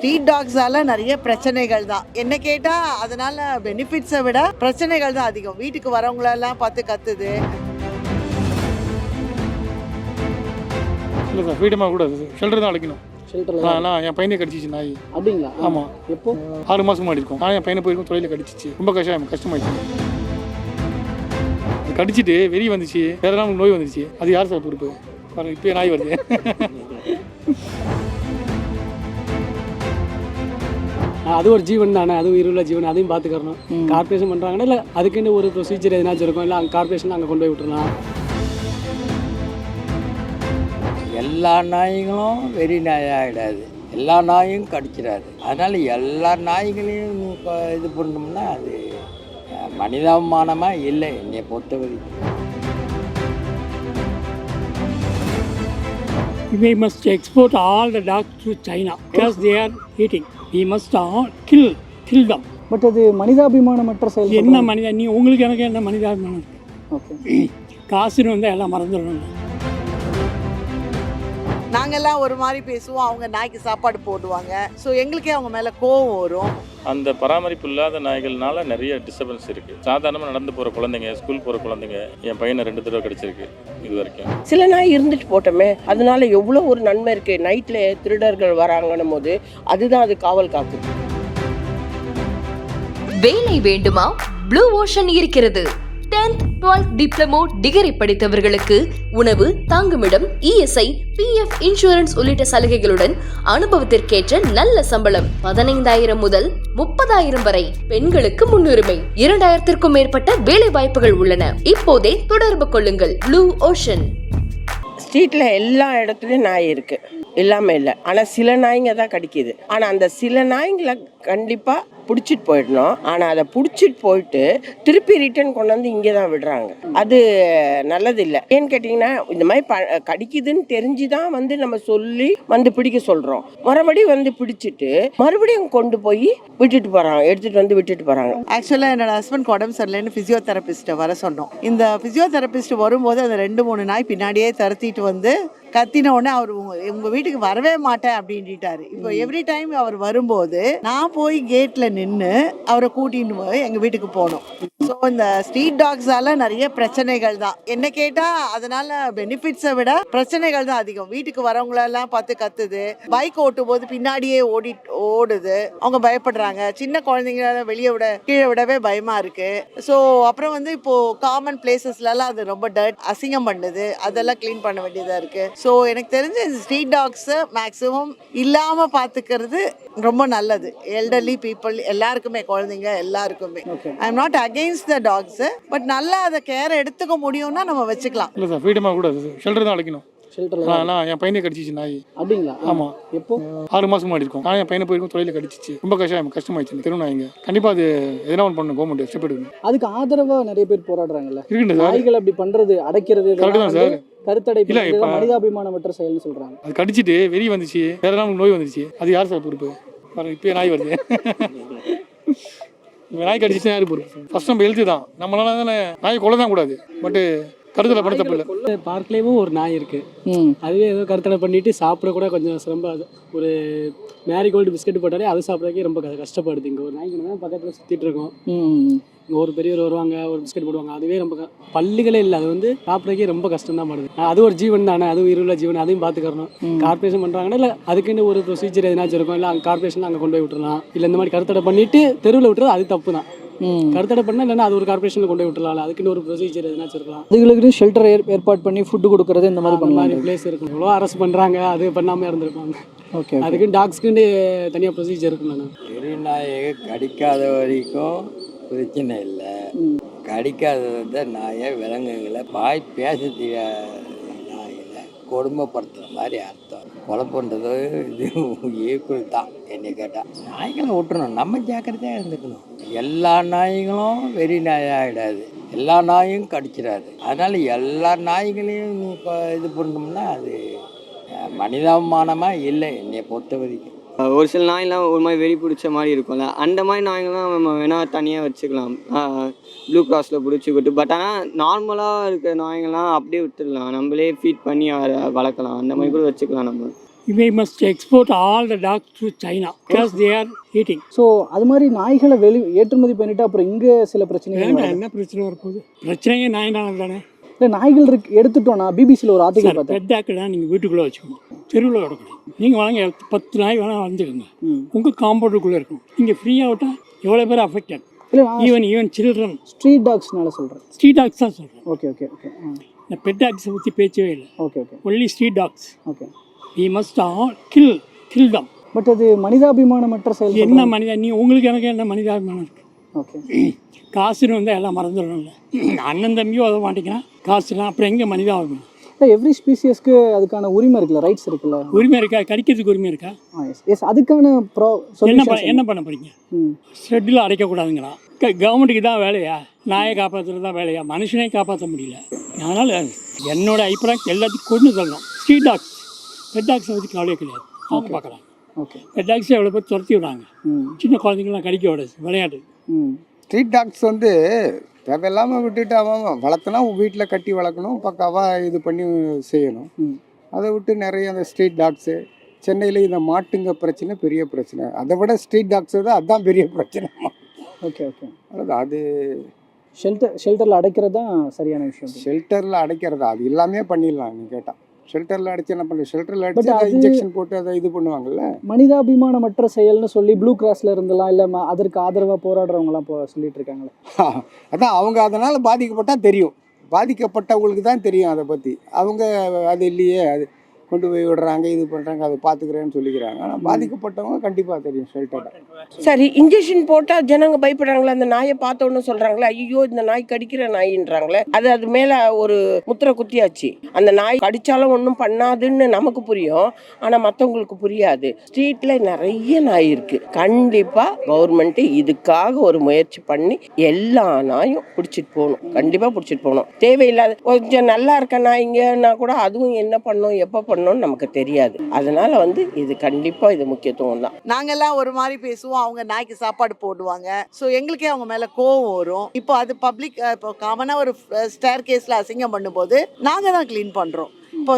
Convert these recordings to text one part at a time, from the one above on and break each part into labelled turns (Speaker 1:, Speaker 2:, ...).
Speaker 1: Street டாக்ஸால நிறைய பிரச்சனைகள் தான். என்ன கேட்டா அதனால பெனிஃபிட்ஸை விட பிரச்சனைகள் தான் அதிகம். வீட்டுக்கு வரவங்களெல்லாம் பார்த்து கத்துது.
Speaker 2: இல்லை சார் ஃப்ரீடமாக கூடாது ஷெல்டர் தான் அழைக்கணும் நான் என் பையனை கடிச்சிச்சு நாய்.
Speaker 3: அப்படிங்களா?
Speaker 2: ஆமாம்
Speaker 3: எப்போ?
Speaker 2: ஆறு மாதம் முன்னாடி இருக்கும். ஆனால் என் பையனை போயிருக்கும் தொழில கடிச்சிச்சு. ரொம்ப கஷ்டம் கஷ்டமாயிடுச்சு. கடிச்சிட்டு வெறி வந்துச்சு. வேற நோய் வந்துச்சு அது யார் சார் பொறுப்பு? இப்போ நாய் வருது.
Speaker 3: அது ஒரு ஜீவன் தானே அதுவும் இருள ஜீவன் அதையும் பார்த்துக்கறணும். கார்பரேஷன் பண்ணுறாங்கன்னா இல்லை அதுக்குன்னு ஒரு ப்ரொசீஜர் எதனாச்சும் இருக்கும் இல்லை அங்கே கார்பரேஷன் அங்கே கொண்டு போய் விட்டுறலாம்.
Speaker 4: எல்லா நாய்களும் வெறி நாயாகிடாது எல்லா நாயும் கடிச்சிடாது. அதனால் எல்லா நாய்களையும் நீ இப்போ இது பண்ணோம்னா அது மனிதாபிமானமாக இல்லை என்னை பொறுத்த வரைக்கும்.
Speaker 5: We must export all the dogs to China because they are eating. We must all kill, kill them.
Speaker 3: But அது மனிதாபிமானமற்ற செயல்
Speaker 5: என்ன மனிதா நீ உங்களுக்கு எனக்கு என்ன மனிதாபிமானம்?
Speaker 3: ஓகே
Speaker 5: காசுன்னு வந்து எல்லாம் மறந்துடணும்.
Speaker 1: நாங்கெல்லாம் ஒரு மாதிரி பேசுவோம். அவங்க நாய்க்கு சாப்பாடு போடுவாங்க. ஸோ எங்களுக்கே அவங்க மேல கோவம் வரும்.
Speaker 6: அந்த பராமரிப்பு இல்லாத நாய்கள்னால நிறைய டிஸ்டர்பன்ஸ் இருக்குது சாதாரணமாக நடந்து போகிற குழந்தைங்க ஸ்கூல் போகிற குழந்தைங்க என் பையனை ரெண்டு தடவை கிடச்சிருக்கு இது வரைக்கும்.
Speaker 7: சில நாய் இருந்துட்டு போட்டோமே அதனால எவ்வளோ ஒரு நன்மை இருக்கு. நைட்ல திருடர்கள் வராங்கன்னும் போது அதுதான் அது காவல் காக்குது
Speaker 8: வேலை வேண்டுமா? ப்ளூ ஓஷன் இருக்கிறது. 10th 12th டிப்ளமோ டிகிரி படித்தவர்களுக்கு உணவு தங்குமிடம் இஎஸ்ஐ பிஎஃப் இன்சூரன்ஸ் உள்ளிட்ட சலுகைகளுடன் அனுபவத்திற்கேற்ற நல்ல சம்பளம். பதினைந்தாயிரம் முதல் முப்பதாயிரம் வரை பெண்களுக்கு முன்னுரிமை. இரண்டாயிரத்திற்கும் மேற்பட்ட வேலை வாய்ப்புகள் உள்ளன. இப்போதே தொடர்பு கொள்ளுங்கள். ப்ளூ ஓஷன்
Speaker 7: ஸ்ட்ரீட்ல எல்லா இடத்துலயும் நாய் இருக்கு. எல்லாமே இல்லை. ஆனா சில நாய்ங்க தான் கடிக்குது. ஆனா அந்த சில நாய்ங்களை கண்டிப்பா பிடிச்சிட்டு போயிடணும். ஆனால் அதை பிடிச்சிட்டு போயிட்டு திருப்பி ரிட்டர்ன் கொண்டு வந்து இங்கே தான் விடுறாங்க. அது நல்லது இல்லை ஏன்னு கேட்டிங்கன்னா இந்த மாதிரி ப கடிக்குதுன்னு தெரிஞ்சு தான் வந்து நம்ம சொல்லி வந்து பிடிக்க சொல்கிறோம் மறுபடி வந்து பிடிச்சிட்டு மறுபடியும் கொண்டு போய் விட்டுட்டு போகிறாங்க எடுத்துகிட்டு வந்து விட்டுட்டு போகிறாங்க
Speaker 1: ஆக்சுவலாக என்னோட ஹஸ்பண்ட் உடம்பு சரியில்லைன்னு ஃபிசியோதெரபிஸ்ட்டை வர சொன்னோம். இந்த ஃபிசியோதெரபிஸ்ட் வரும்போது அந்த ரெண்டு மூணு நாய் பின்னாடியே தரத்திட்டு வந்து கத்தின உடனே அவர் உங்க உங்க வீட்டுக்கு வரவே மாட்டேன் அப்படின்ட்டாரு. இப்போ எவ்ரி டைம் அவர் வரும்போது நான் போய் கேட்ல நின்று அவரை கூட்டிட்டு போய் எங்க வீட்டுக்கு போனோம் ஸோ இந்த ஸ்ட்ரீட் டாக்ஸால நிறைய பிரச்சனைகள் தான். என்ன கேட்டா அதனால பெனிஃபிட்ஸை விட பிரச்சனைகள் தான் அதிகம். வீட்டுக்கு வரவங்களெல்லாம் பார்த்து கத்துது. பைக் ஓட்டும் போது பின்னாடியே ஓடி ஓடுது. அவங்க பயப்படுறாங்க. சின்ன குழந்தைங்கள வெளியே விட கீழே விடவே பயமா இருக்கு. ஸோ அப்புறம் வந்து இப்போ காமன் பிளேசஸ்லலாம் அது ரொம்ப டர்ட் அசிங்கம் பண்ணுது. அதெல்லாம் க்ளீன் பண்ண வேண்டியதா இருக்கு. ஸோ எனக்கு தெரிஞ்ச இந்த ஸ்ட்ரீட் டாக்ஸை மேக்ஸிமம் இல்லாம பாத்துக்கிறது ரொம்ப நல்லது. எல்டர்லி பீப்புள் எல்லாருக்குமே குழந்தைங்க எல்லாருக்குமே. I am not against the dogs but நல்லா அதை கேர் எடுத்துக்க முடியும்னா நம்ம வச்சுக்கலாம்.
Speaker 2: இல்லை சார் ஃப்ரீடமாக கூடாது ஷெல்டர் தான் அழைக்கணும்
Speaker 3: ஷெல்டரில்
Speaker 2: நான் நான் என் பையனை கடிச்சிச்சு நாய்.
Speaker 3: அப்படிங்களா?
Speaker 2: ஆமாம்
Speaker 3: எப்போ?
Speaker 2: ஆறு மாதம் முன்னாடி இருக்கும். ஆனால் என் பையனை போயிருக்கும் தொழில கடிச்சிச்சு. ரொம்ப கஷ்டம் கஷ்டமாயிடுச்சு தெரு நாய்ங்க. கண்டிப்பாக அது எதனா ஒன்று பண்ணணும் கவர்மெண்ட் ஸ்டெப் எடுக்கணும்
Speaker 3: அதுக்கு ஆதரவா நிறைய பேர் போராடுறாங்கல்ல.
Speaker 2: இருக்குண்டு சார்.
Speaker 3: நாய்கள் அப்படி பண்றது அடைக்கிறது
Speaker 2: கரெக்டு தான் சார்.
Speaker 3: கருத்தடை மனிதாபிமானமற்ற செயல்னு சொல்றாங்க.
Speaker 2: அது கடிச்சிட்டு வெறி வந்துச்சு. வேற நமக்கு நோய் வந்துச்சு அது யார் சார் பொறுப்பு? பாருங்க இப்போ நாய் வருது. நாய் கடிச்சிச்சு யார் பொறுப்பு? ஃபர்ஸ்ட் நம்ம ஹெல்த்து தான். நம்மளால நாய் கொலை தான் கூடாது. பட்டு கருத்தில் பட தப்பு இல்லை
Speaker 3: பார்க்லேயும் ஒரு நாய் இருக்கு. அதுவே ஏதோ கருத்தடை பண்ணிட்டு சாப்பிட கூட கொஞ்சம் அது ஒரு மேரிகோல்டு பிஸ்கட் போட்டாலே அது சாப்பிட்றதுக்கே ரொம்ப கஷ்டப்படுது. இங்கே ஒரு நாய்க்கு தான் பக்கத்தில் சுற்றிட்டு இருக்கோம். இங்கே ஒரு பெரியவர் வருவாங்க ஒரு பிஸ்கட் போடுவாங்க. அதுவே ரொம்ப பல்லுகளே இல்லை. அது வந்து சாப்பிட்றதுக்கே ரொம்ப கஷ்டம் தான் படுது அது ஒரு ஜீவன் தானே. அதுவும் இருள ஜீவன். அதையும் பார்த்துக்கறணும் கார்பரேஷன் பண்ணுறாங்கன்னா இல்லை அதுக்குன்னு ஒரு ப்ரொசீஜர் எதனாச்சும் இருக்கும். இல்லை அங்கே கார்பரேஷன் அங்கே கொண்டு போய் விட்டுறலாம். இல்லை இந்த மாதிரி கருத்தடை பண்ணிட்டு தெருவில் விட்டுறது அது தப்பு தான் கருத்தடை பண்ணால் இல்லைன்னா அது ஒரு கார்பரேஷனில் கொண்டு போய் விட்டுறலாம். அதுக்குன்னு ஒரு ப்ரொசீஜர் எதனாச்சும் இருக்கலாம்.
Speaker 9: அதுகளுக்கு ஷெல்டர் ஏற்பாடு பண்ணி ஃபுட்டு கொடுக்கறது இந்த மாதிரி பண்ணலாம்
Speaker 3: பிளேஸ் இருக்கும். எவ்வளோ அரெஸ்ட் பண்ணுறாங்க அது பண்ணாமல் இருந்திருப்பாங்க.
Speaker 9: ஓகே
Speaker 3: அதுக்கு டாக்ஸ்க்குன்னு தனியாக ப்ரொசீஜர் இருக்குண்ணா
Speaker 4: வெறி நாயை கடிக்காத வரைக்கும் பிரச்சனை இல்லை. கடிக்காத நாயை விலங்குகளை பாய் பேச தெரியாத நாய்களை கொடுமைப்படுத்துகிற மாதிரி அர்த்தம். கொலை பண்ணுறது இது ஈக்குவல் தான் என்னை கேட்டால் நாய்களை விட்டுறணும் நம்ம ஜாக்கிரதையாக இருந்துக்கணும். எல்லா நாய்களும் வெறி நாயாகிடாது எல்லா நாயும் கடிச்சிடாது. அதனால் எல்லா நாய்களையும் நீ இப்போ இது பண்ணோம்னா அது மனிதாபிமானமாக இல்லை என்னை பொறுத்த வரைக்கும்.
Speaker 10: ஒரு சில நாயெல்லாம் ஒரு மாதிரி வெறி பிடிச்ச மாதிரி இருக்கும்ல. அந்த மாதிரி நாய்ங்கள்லாம் நம்ம வேணால் தனியாக வச்சுக்கலாம். ப்ளூ கிராஸில் பிடிச்சிக்கிட்டு பட் ஆனால் நார்மலாக இருக்கிற நாய்ங்கள்லாம் அப்படியே விட்டுடலாம் நம்மளே ஃபீட் பண்ணி அதை வளர்க்கலாம். அந்த மாதிரி கூட வச்சுக்கலாம் நம்ம.
Speaker 5: We must export all the dogs to China because they are eating.
Speaker 9: So அது மாதிரி நாய்களை வெளி ஏற்றுமதி பண்ணிட்டு அப்புறம் இங்கே சில பிரச்சனைகள்.
Speaker 5: என்ன பிரச்சனை வரப்போகுது? பிரச்சனையே நாயினால தானே.
Speaker 9: இல்லை நாய்கள் இருக்கு எடுத்துட்டோம் நான் பிபிசியில் ஒரு ஆர்டிகல் பார்த்தேன்.
Speaker 5: பெட் டாக்டர் நீங்கள் வீட்டுக்குள்ளே வச்சுக்கணும் தெருவில் விடக்கூடாது நீங்கள் வாங்க பத்து நாய் வேணால் வந்துக்கோங்க
Speaker 9: ம்.
Speaker 5: உங்கள் காம்பவுண்டுக்குள்ளே இருக்கும். நீங்கள் ஃப்ரீயாக விட்டால் எவ்வளோ பேர் affected even even children
Speaker 9: street டாக்ஸ்னால சொல்கிறேன்
Speaker 5: ஸ்ட்ரீட் டாக்ஸ் தான் சொல்கிறேன்
Speaker 9: ஓகே ஓகே ஓகே
Speaker 5: இந்த பெட் டாக்ஸை பற்றி பேச்சவே இல்லை.
Speaker 9: Okay okay
Speaker 5: only street dogs
Speaker 9: okay
Speaker 5: we must all kill kill them
Speaker 9: but அது மனிதாபிமானமற்ற செயல்
Speaker 5: என்ன மனிதா நீ உங்களுக்கு எனக்கு என்ன மனிதாபிமானம் இருக்குது
Speaker 9: ஓகே
Speaker 5: காசுன்னு வந்தால் எல்லாம் மறந்துடணும்ல. அண்ணன் தம்பியும் அதை மாட்டேங்கிறான். காசுலாம் அப்புறம் எங்கே மனிதாபிமானம்?
Speaker 9: எவ்ரி ஸ்பீசியஸ்க்கு அதுக்கான உரிமை இருக்குல்ல ரைட்ஸ் இருக்குல்ல?
Speaker 5: உரிமை இருக்கா? கடிக்கிறதுக்கு உரிமை இருக்கா?
Speaker 9: ஆ எஸ் எஸ் அதுக்கான ப்ரோ
Speaker 5: என்ன பண்ண என்ன பண்ண போறீங்க?
Speaker 9: ம்.
Speaker 5: ஷெட்டில் அடைக்கக்கூடாதுங்களா? கவர்மெண்ட்டுக்கு தான் வேலையா? நாயை காப்பாற்றுறது தான் வேலையா? மனுஷனே காப்பாற்ற முடியல. அதனால் என்னோட அபிப்பிராயம் எல்லாத்தையும் கொண்டு தரணும் ஸ்ட்ரீட் டாக்ஸ் பெட் டாக்ஸை பற்றி கவலையே கிடையாது. அவங்க பார்க்குறாங்க
Speaker 9: ஓகே
Speaker 5: பெட் டாக்ஸை எவ்வளோ பேர் துரத்தி விடுறாங்க.
Speaker 9: ம்.
Speaker 5: சின்ன குழந்தைங்களாம் கடிக்க விடாது. விளையாட்டு.
Speaker 9: ம்.
Speaker 11: ஸ்ட்ரீட் டாக்ஸ் வந்து தேவையில்லாமல் விட்டுட்டு அவன் வளர்த்தனா வீட்டில் கட்டி வளர்க்கணும் பக்காவாக இது பண்ணி செய்யணும். அதை விட்டு நிறைய அந்த ஸ்ட்ரீட் டாக்ஸு சென்னையில் இந்த மாட்டுங்க பிரச்சனை பெரிய பிரச்சனை. அதை விட ஸ்ட்ரீட் டாக்ஸ் தான் அதுதான் பெரிய பிரச்சனை.
Speaker 9: Okay okay.
Speaker 11: அவ்வளோதான் அது
Speaker 9: ஷெல்டர் ஷெல்டரில் அடைக்கிறது தான் சரியான விஷயம்?
Speaker 11: ஷெல்டரில் அடைக்கிறதா? அது எல்லாமே பண்ணிடலாம் நீ கேட்டால் ஷெல்டரில் அடைச்சு என்ன பண்ணல ஷெல்டரில் அடிச்சு
Speaker 9: அது-
Speaker 11: இன்ஜெக்ஷன் போட்டு அதை இது பண்ணுவாங்கல்ல?
Speaker 9: மனிதாபிமானமற்ற செயல்னு சொல்லி ப்ளூ கிராஸ்ல இருந்தெல்லாம் இல்லை அதற்கு ஆதரவாக போராடுறவங்கலாம் போ சொல்லிட்டு இருக்காங்களே.
Speaker 11: அதான் அவங்க அதனால் பாதிக்கப்பட்டால் தெரியும். பாதிக்கப்பட்டவங்களுக்கு தான் தெரியும் அதை பற்றி அவங்க அது இல்லையே அது கொண்டு போய் விடுறாங்க இது பண்ணுறாங்க அதை பார்த்துக்கிறேன்னு சொல்லிக்கிறாங்க. ஆனால் பாதிக்கப்பட்டவங்க கண்டிப்பாக தெரியும் ஷெல்டரில்
Speaker 7: சரி இன்ஜெக்ஷன் போட்டால் ஜனங்க பயப்படுறாங்களே அந்த நாயை பார்த்த சொல்கிறாங்களே ஐயோ இந்த நாய் கடிக்கிற நாயின்றாங்களே. அது அது மேலே ஒரு முத்திரை குத்தியாச்சு. அந்த நாய் கடித்தாலும் ஒன்றும் பண்ணாதுன்னு நமக்கு புரியும். ஆனால் மற்றவங்களுக்கு புரியாது. ஸ்ட்ரீட்டில் நிறைய நாய் இருக்குது கண்டிப்பாக கவர்மெண்ட்டு இதுக்காக ஒரு முயற்சி பண்ணி எல்லா நாயும் பிடிச்சிட்டு போகணும். கண்டிப்பாக பிடிச்சிட்டு போகணும். தேவையில்லாத கொஞ்சம் நல்லா இருக்க நாய்ங்கன்னா கூட அதுவும் என்ன பண்ணும் எப்போ பண்ணணும்னு நமக்கு தெரியாது. அதனால வந்து இது கண்டிப்பாக இது முக்கியத்துவம் தான்.
Speaker 1: நாங்கெல்லாம் ஒரு மாதிரி பேசுவோம். அவங்க நாய்க்கு சாப்பாடு போடுவாங்க. ஸோ எங்களுக்கே அவங்க மேல கோவம் வரும். இப்போ அது பப்ளிக் இப்போ காமனா ஒரு ஸ்டேர் கேஸ்ல அசிங்கம் பண்ணும்போது நாங்க தான் க்ளீன் பண்றோம். இப்போ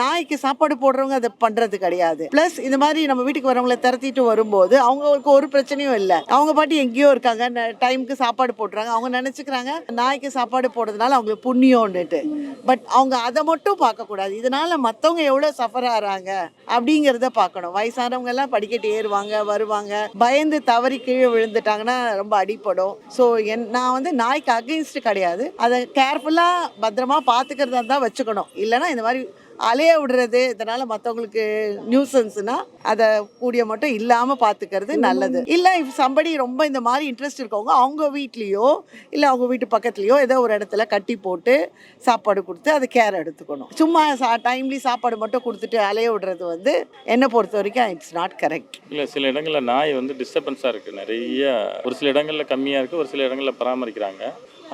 Speaker 1: நாய்க்கு சாப்பாடு போடுறவங்க அதை பண்றது கிடையாது. ப்ளஸ் இந்த மாதிரி நம்ம வீட்டுக்கு வரவங்கள திரத்திட்டு வரும்போது அவங்களுக்கு ஒரு பிரச்சனையும் இல்லை. அவங்க பாட்டி எங்கேயோ இருக்காங்க. டைமுக்கு சாப்பாடு போடுறாங்க. அவங்க நினைச்சுக்கிறாங்க நாய்க்கு சாப்பாடு போடுறதுனால அவங்களுக்கு புண்ணியம்னுட்டு. பட் அவங்க அதை மட்டும் பார்க்கக்கூடாது. இதனால மற்றவங்க எவ்வளோ சஃபர் ஆகிறாங்க அப்படிங்கிறத பார்க்கணும். வயசானவங்க எல்லாம் படிக்கட்டு ஏறுவாங்க வருவாங்க. பயந்து தவறி கீழே விழுந்துட்டாங்கன்னா ரொம்ப அடிப்படும். ஸோ என் நான் வந்து நாய்க்கு அகெயின்ஸ்ட் கிடையாது. அதை கேர்ஃபுல்லாக பத்திரமா பார்த்துக்கிறதா தான் வச்சுக்கணும். இல்லைன்னா இந்த மாதிரி அலைய விடுறது இதனால மற்றவங்களுக்கு நியூசன்ஸ்னா அதை கூடிய மட்டும் இல்லாமல் பார்த்துக்கிறது நல்லது. இல்லை இஃப் சம்படி ரொம்ப இந்த மாதிரி இன்ட்ரெஸ்ட் இருக்கவங்க அவங்க வீட்லேயோ இல்லை அவங்க வீட்டு பக்கத்துலேயோ ஏதோ ஒரு இடத்துல கட்டி போட்டு சாப்பாடு கொடுத்து அது கேர் எடுத்துக்கணும். சும்மா சா டைம்லி சாப்பாடு மட்டும் கொடுத்துட்டு அலைய விடுறது வந்து என்னை பொறுத்த வரைக்கும் இட்ஸ் நாட் கரெக்ட்
Speaker 6: இல்லை சில இடங்களில் நாய் வந்து டிஸ்டர்பன்ஸாக இருக்குது நிறைய ஒரு சில இடங்களில் கம்மியாக இருக்குது ஒரு சில இடங்களில் பராமரிக்கிறாங்க.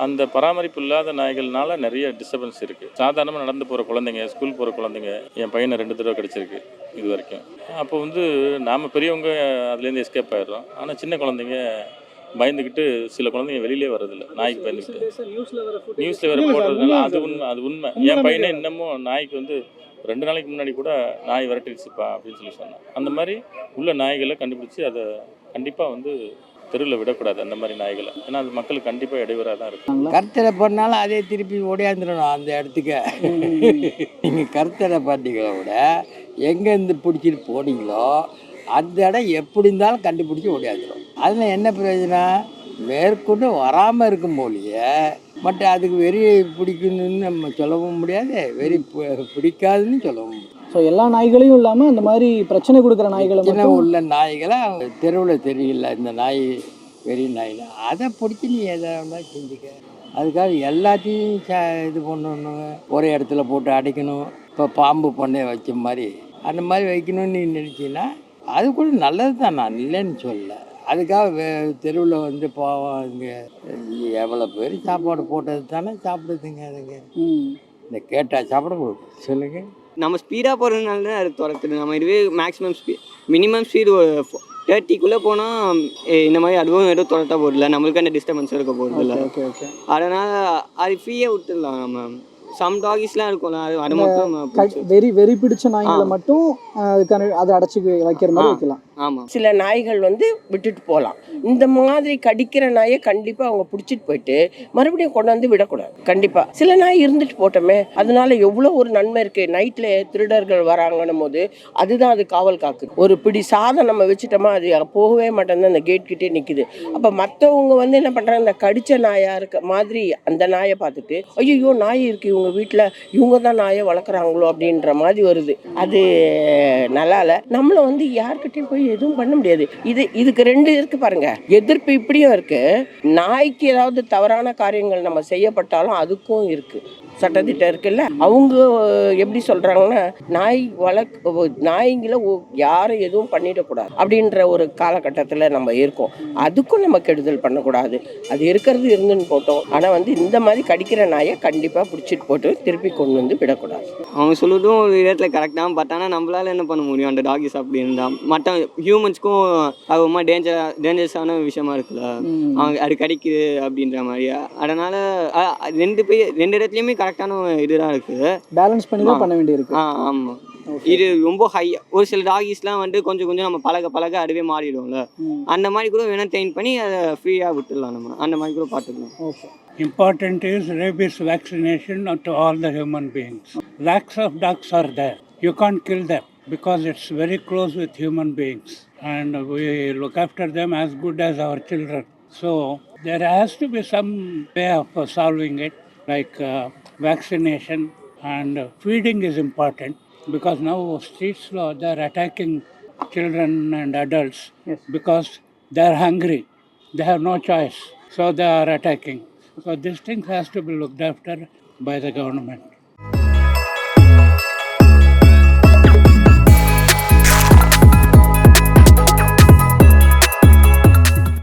Speaker 6: அந்த பராமரிப்பு இல்லாத நாய்கள்னால நிறைய டிஸ்டர்பன்ஸ் இருக்குது சாதாரணமாக நடந்து போகிற குழந்தைங்க ஸ்கூல் போகிற குழந்தைங்க என் பையனை ரெண்டு தடவை கிடச்சிருக்கு இது வரைக்கும். அப்போ வந்து நாம் பெரியவங்க அதுலேருந்து எஸ்கேப் ஆயிடுறோம். ஆனால் சின்ன குழந்தைங்க பயந்துக்கிட்டு சில குழந்தைங்க வெளியிலே வர்றதில்ல. நாய்க்கு பயந்துக்கிட்டு
Speaker 9: நியூஸில்
Speaker 6: வேறு போடுறதுனால அது உண்மை அது உண்மை. என் பையனே இன்னமும் நாய்க்கு வந்து ரெண்டு நாளைக்கு முன்னாடி கூட நாய் விரட்டிடுச்சுப்பா அப்படின்னு சொல்லி சொன்னான். அந்த மாதிரி உள்ள நாய்களை கண்டுபிடிச்சி அதை கண்டிப்பாக வந்து தெருவில் விடக்கூடாது அந்த மாதிரி நாய்களை. ஏன்னா அது மக்களுக்கு கண்டிப்பாக இடையூறாக தான் இருக்கும்
Speaker 4: கருத்தரை பண்ணாலும் அதே திருப்பி ஓடியாந்துடணும் அந்த இடத்துக்கு. நீங்கள் கருத்தரை பார்த்தீங்களா விட எங்கேருந்து பிடிச்சிட்டு போனீங்களோ அந்த இடம் எப்படி இருந்தாலும் கண்டுபிடிச்சி ஓடியாந்துடும் அதில் என்ன பிரயோஜனம்? மேற்கொண்டு வராமல் இருக்கும் போலியே. பட் அதுக்கு வெறி பிடிக்கணும்னு நம்ம சொல்லவும் முடியாது. வெறி பிடிக்காதுன்னு சொல்லவும் முடியாது.
Speaker 9: ஸோ எல்லா நாய்களையும் இல்லாமல் அந்த மாதிரி பிரச்சனை கொடுக்குற நாய்களை மட்டும்
Speaker 4: உள்ள நாய்களை தெருவில் தெரியல. இந்த நாய் வெறி நாய்னு அதை பிடிச்சி நீ எதை வேணாலும் செஞ்சுக்க. அதுக்காக எல்லாத்தையும் ச இது பண்ணணும். ஒரே இடத்துல போட்டு அடைக்கணும். இப்போ பாம்பு பண்ணை வச்ச மாதிரி. அந்த மாதிரி வைக்கணும்னு நீ நினச்சின்னா அது கூட நல்லது தான்? நான் இல்லைன்னு சொல்லல அதுக்காக தெருவில் வந்து போவோம் இங்கே எவ்வளோ பேர் சாப்பாடு போட்டது தானே சாப்பிடுதுங்க அதுங்க. இந்த கேட்டால் சாப்பிட சொல்லுங்கள்
Speaker 10: நம்ம ஸ்பீடாக போகிறதுனால தான் அது துரத்துது. நம்ம இதுவே மேக்ஸிமம் ஸ்பீட் மினிமம் ஸ்பீடு ஒரு தேர்ட்டிக்குள்ளே போனால் இந்த மாதிரி அதுவும் எதுவும் துரத்தா போகிறதில்ல நம்மளுக்கு அந்த டிஸ்டர்பன்ஸ் இருக்க போகிறதில்ல
Speaker 9: ஓகே ஓகே
Speaker 10: அதனால் அது ஃப்ரீயாக விட்டுடலாம் நம்ம. சம் டாகிஸ்லாம் இருக்கும்ல அது அது மட்டும்
Speaker 9: வெறி வெறி பிடிச்ச நாய்களை. மட்டும் அதுக்கான அதை அடைச்சி வைக்கிற மாதிரி. வைக்கலாம்.
Speaker 7: சில நாய்கள் வந்து விட்டுட்டு போகலாம் இந்த மாதிரி கடிக்கிற நாயை கண்டிப்பாக அவங்க பிடிச்சிட்டு போயிட்டு மறுபடியும் கொண்டாந்து விடக்கூடாது. கண்டிப்பாக சில நாய் இருந்துட்டு போட்டோமே அதனால எவ்வளோ ஒரு நன்மை இருக்கு. நைட்டில் திருடர்கள் வராங்கன்னும் போது அதுதான் அது காவல் காக்குது. ஒரு பிடி சாதம் நம்ம வச்சுட்டோமா அது போகவே மாட்டேங்குது. அந்த கேட் கிட்டே நிற்குது அப்போ மற்றவங்க வந்து என்ன பண்ணுறாங்க இந்த கடிச்ச நாயாக இருக்க மாதிரி அந்த நாயை பார்த்துட்டு ஐயோ நாய் இருக்கு. இவங்க வீட்டில் இவங்க தான் நாயை வளர்க்குறாங்களோ? அப்படின்ற மாதிரி வருது. அது நல்லா இல்லை நம்மள வந்து யார்கிட்டையும் போய் எதுவும் பண்ண முடியாது. இது இதுக்கு ரெண்டு இருக்கு பாருங்க. எதிர்ப்பு இப்படியும் இருக்கு. நாய்க்கு ஏதாவது தவறான காரியங்கள் நம்ம செய்யப்பட்டாலும் அதுக்கும் இருக்கு. சட்டத்திட்டம் இருக்குல்ல அவங்க எப்படி சொல்றாங்கன்னா நாய் வளர்க் நாய்ங்களை யாரும் எதுவும் பண்ணிடக்கூடாது அப்படின்ற ஒரு காலகட்டத்தில் நம்ம இருக்கோம். அதுக்கும் நம்ம கெடுதல் பண்ணக்கூடாது. அது இருக்கிறது இருந்துன்னு போட்டோம். ஆனால் வந்து இந்த மாதிரி கடிக்கிற நாயை கண்டிப்பாக பிடிச்சிட்டு போட்டு திருப்பி கொண்டு வந்து விடக்கூடாது.
Speaker 10: அவங்க சொல்லுறதும் ஒரு விதத்தில் கரெக்ட் தான். பட் ஆனால் நம்மளால என்ன பண்ண முடியும்? அந்த டாகிஸ் அப்படி இருந்தால் மற்ற ஹியூமன்ஸ்க்கும் அது ரொம்ப டேஞ்சர் டேஞ்சரஸான விஷயமா இருக்குல்ல. அவங்க அது கிடைக்குது அப்படின்ற மாதிரி அதனால் ரெண்டு பேர் ரெண்டு இடத்துலையுமே கரெக்டான இதுதான் இருக்குது
Speaker 9: பேலன்ஸ் பண்ணி தான். பண்ண வேண்டியிருக்கு
Speaker 10: ஆ ஆமாம் இது ரொம்ப ஹை ஒரு சில டாகிஸ்லாம் வந்து கொஞ்சம் கொஞ்சம் நம்ம பழக பழக அதுவே மாறிடும்ல
Speaker 9: ம்.
Speaker 10: அந்த மாதிரி கூட வேணால் ட்ரெயின் பண்ணி அதை ஃப்ரீயாக விட்டுடலாம் நம்ம அந்த மாதிரி கூட பார்த்துக்கலாம்
Speaker 9: okay
Speaker 12: Important is rabies vaccination to all the human beings. Lakhs of ducks are there. You can't kill them because it's very close with human beings and we look after them as good as our children. So there has to be some way of uh, solving it, like uh, vaccination and feeding is important because now streets law they're attacking children and adults
Speaker 9: Yes.
Speaker 12: because they're hungry. They have no choice. So they are attacking. So this thing has to be looked after by the government.